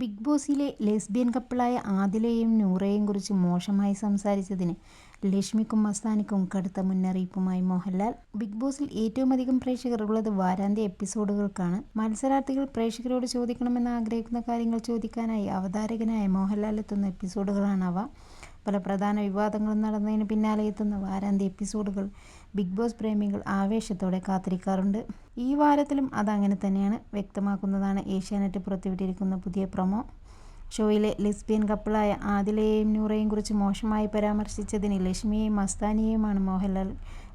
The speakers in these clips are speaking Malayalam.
ബിഗ് ബോസിലെ ലെസ്ബിയൻ കപ്പിളായ ആദിലയെയും നൂറയെയും കുറിച്ച് മോശമായി സംസാരിച്ചതിന് ലക്ഷ്മിക്കും മസ്താനിക്കും കടുത്ത മുന്നറിയിപ്പുമായി മോഹൻലാൽ. ബിഗ് ബോസിൽ ഏറ്റവും അധികം പ്രേക്ഷകർ ഉള്ളത് വാരാന്ത്യ എപ്പിസോഡുകൾക്കാണ്. മത്സരാർത്ഥികൾ പ്രേക്ഷകരോട് ചോദിക്കണമെന്ന് ആഗ്രഹിക്കുന്ന കാര്യങ്ങൾ ചോദിക്കാനായി അവതാരകനായ മോഹൻലാൽ എത്തുന്ന എപ്പിസോഡുകളാണ് അവ. പല പ്രധാന വിവാദങ്ങളും നടന്നതിന് പിന്നാലെ എത്തുന്ന വാരാന്ത്യ എപ്പിസോഡുകൾ ബിഗ് ബോസ് പ്രേമികൾ ആവേശത്തോടെ കാത്തിരിക്കാറുണ്ട്. ഈ വാരത്തിലും അതങ്ങനെ തന്നെയാണ് വ്യക്തമാക്കുന്നതാണ് ഏഷ്യാനെറ്റ് പുറത്തുവിട്ടിരിക്കുന്ന പുതിയ പ്രൊമോ. ഷോയിലെ ലെസ്ബിയൻ കപ്പിളായ ആദിലയെയും നൂറയെയും കുറിച്ച് മോശമായി പരാമർശിച്ചതിന് ലക്ഷ്മിയെയും മസ്താനിയെയുമാണ് മോഹൻലാൽ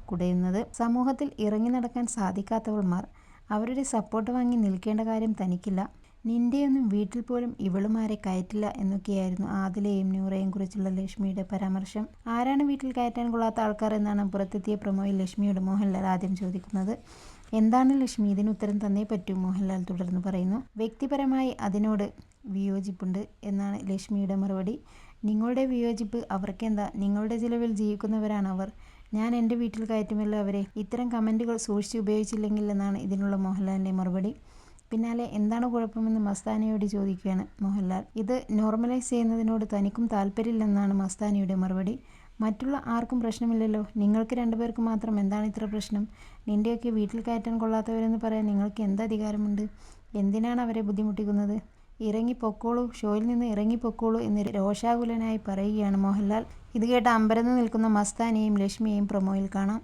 കുടയുന്നത്. സമൂഹത്തിൽ ഇറങ്ങി നടക്കാൻ സാധിക്കാത്തവൾമാർ അവരുടെ സപ്പോർട്ട് വാങ്ങി നിൽക്കേണ്ട കാര്യം തനിക്കില്ല. നിന്റെയൊന്നും വീട്ടിൽ പോലും ഇവളുമാരെ കയറ്റില്ല എന്നൊക്കെയായിരുന്നു ആദിലയെയും നൂറയെയും കുറിച്ചുള്ള ലക്ഷ്മിയുടെ പരാമർശം. ആരാണ് വീട്ടിൽ കയറ്റാൻ കൊള്ളാത്ത ആൾക്കാർ എന്നാണ് പുറത്തെത്തിയ പ്രൊമോയിൽ ലക്ഷ്മിയോട് മോഹൻലാൽ ആദ്യം ചോദിക്കുന്നത്. എന്താണ് ലക്ഷ്മി ഇതിന് ഉത്തരം തന്നേ പറ്റൂ മോഹൻലാൽ തുടർന്ന് പറയുന്നു. വ്യക്തിപരമായി അതിനോട് വിയോജിപ്പുണ്ട് എന്നാണ് ലക്ഷ്മിയുടെ മറുപടി. നിങ്ങളുടെ വിയോജിപ്പ് അവർക്കെന്താ നിങ്ങളുടെ ചിലവിൽ ജീവിക്കുന്നവരാണ് അവർ. ഞാൻ എന്റെ വീട്ടിൽ കയറ്റുമല്ലോ അവരെ. ഇത്തരം കമന്റുകൾ സൂക്ഷിച്ച് ഉപയോഗിച്ചില്ലെങ്കിൽ എന്നാണ് ഇതിനുള്ള മോഹൻലാലിന്റെ മറുപടി. പിന്നാലെ എന്താണ് കുഴപ്പമെന്ന് മസ്താനയോട് ചോദിക്കുകയാണ് മോഹൻലാൽ. ഇത് നോർമലൈസ് ചെയ്യുന്നതിനോട് തനിക്കും താല്പര്യമില്ലെന്നാണ് മസ്താനയുടെ മറുപടി. മറ്റുള്ള ആർക്കും പ്രശ്നമില്ലല്ലോ. നിങ്ങൾക്ക് രണ്ടുപേർക്ക് മാത്രം എന്താണ് ഇത്ര പ്രശ്നം. നിന്റെയൊക്കെ വീട്ടിൽ കയറ്റാൻ കൊള്ളാത്തവരെന്ന് പറയാൻ നിങ്ങൾക്ക് എന്ത് അധികാരമുണ്ട്. എന്തിനാണ് അവരെ ബുദ്ധിമുട്ടിക്കുന്നത്. ഇറങ്ങി പൊക്കോളൂ ഷോയിൽ നിന്ന് ഇറങ്ങി പൊക്കോളൂ എന്ന് രോഷാകുലനായി പറയുകയാണ് മോഹൻലാൽ. ഇത് കേട്ട് അമ്പരന്ന് നിൽക്കുന്ന മസ്താനെയും ലക്ഷ്മിയെയും പ്രൊമോയിൽ കാണാം.